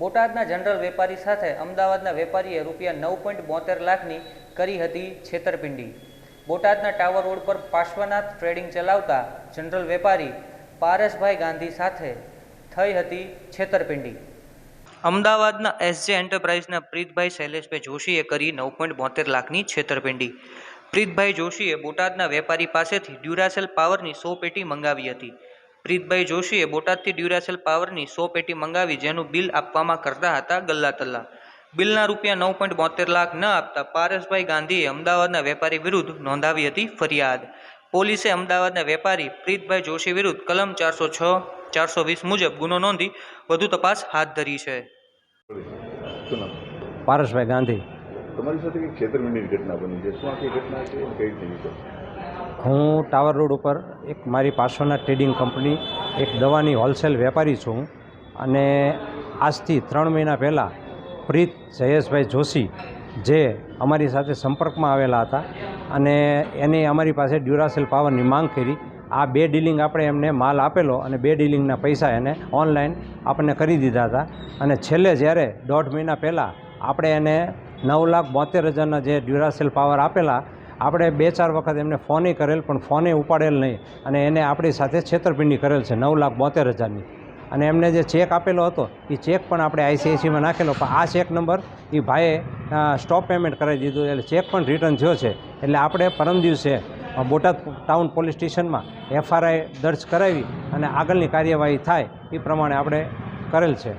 બોટાદના જનરલ વેપારી સાથે અમદાવાદના વેપારીએ રૂપિયા નવ પોઈન્ટ બોતેર લાખની કરી હતી છેતરપિંડી. બોટાદના ટાવર રોડ પર પાર્શ્વનાથ ટ્રેડિંગ ચલાવતા જનરલ વેપારી પારસભાઈ ગાંધી સાથે થઈ હતી છેતરપિંડી. અમદાવાદના એસજે એન્ટરપ્રાઇઝના પ્રીતભાઈ શૈલેષભાઈ જોશીએ કરી નવ પોઈન્ટ બોતેર લાખની છેતરપિંડી. પ્રીતભાઈ જોશીએ બોટાદના વેપારી પાસેથી ડ્યુરાસેલ પાવરની સો પેટી મંગાવી હતી. પ્રીતભાઈ જોશીએ બોટાદથી ડ્યુરાસેલ પાવરની સો પેટી મંગાવી જેનું બિલ આપવામાં કરતા હતા ગલ્લા તલ્લા. બિલના રૂપિયા નવ પોઈન્ટ બોતેર લાખ ન આપતા પારસભાઈ ગાંધીએ અમદાવાદના વેપારી વિરુદ્ધ નોંધાવી હતી ફરિયાદ. પોલીસે અમદાવાદના વેપારી પ્રીતભાઈ જોશી વિરુદ્ધ કલમ ચારસો છ ચારસો વીસ મુજબ ગુનો નોંધી વધુ તપાસ હાથ ધરી છે. પારસભાઈ ગાંધી. તમારી સાથે કંઈક છેતરપિંડીની ઘટના બની છે? શું આખી ઘટના છે? કઈ હું ટાવર રોડ ઉપર એક મારી પાર્શ્વનાથ ટ્રેડિંગ કંપની, એક દવાની હોલસેલ વેપારી છું અને આજથી ત્રણ મહિના પહેલાં પ્રીત જયેશભાઈ જોશી જે અમારી સાથે સંપર્કમાં આવેલા હતા અને એને અમારી પાસે ડ્યુરાસેલ પાવરની માંગ કરી. આ બે ડીલિંગ આપણે એમને માલ આપેલો અને બે ડીલિંગના પૈસા એને ઓનલાઈન આપણને કરી દીધા હતા. અને છેલ્લે જ્યારે દોઢ મહિના પહેલાં આપણે એને નવ લાખ બોતેર હજારના જે ડ્યુરાસેલ પાવર આપેલા આપણે બે ચાર વખત એમને ફોને કરેલ, પણ ફોને ઉપાડેલ નહીં. અને એને આપણી સાથે છેતરપિંડી કરેલ છે, નવ લાખ બોતેર હજારની. અને એમને જે ચેક આપેલો હતો એ ચેક પણ આપણે આઈસીઆઈસીમાં નાખેલો, પણ આ ચેક નંબર એ ભાઈએ સ્ટોપ પેમેન્ટ કરાવી દીધું, એટલે ચેક પણ રિટર્ન થયો છે. એટલે આપણે પરમ દિવસે બોટાદ ટાઉન પોલીસ સ્ટેશનમાં એફઆરઆઈ દર્જ કરાવી અને આગળની કાર્યવાહી થાય એ પ્રમાણે આપણે કરેલ છે.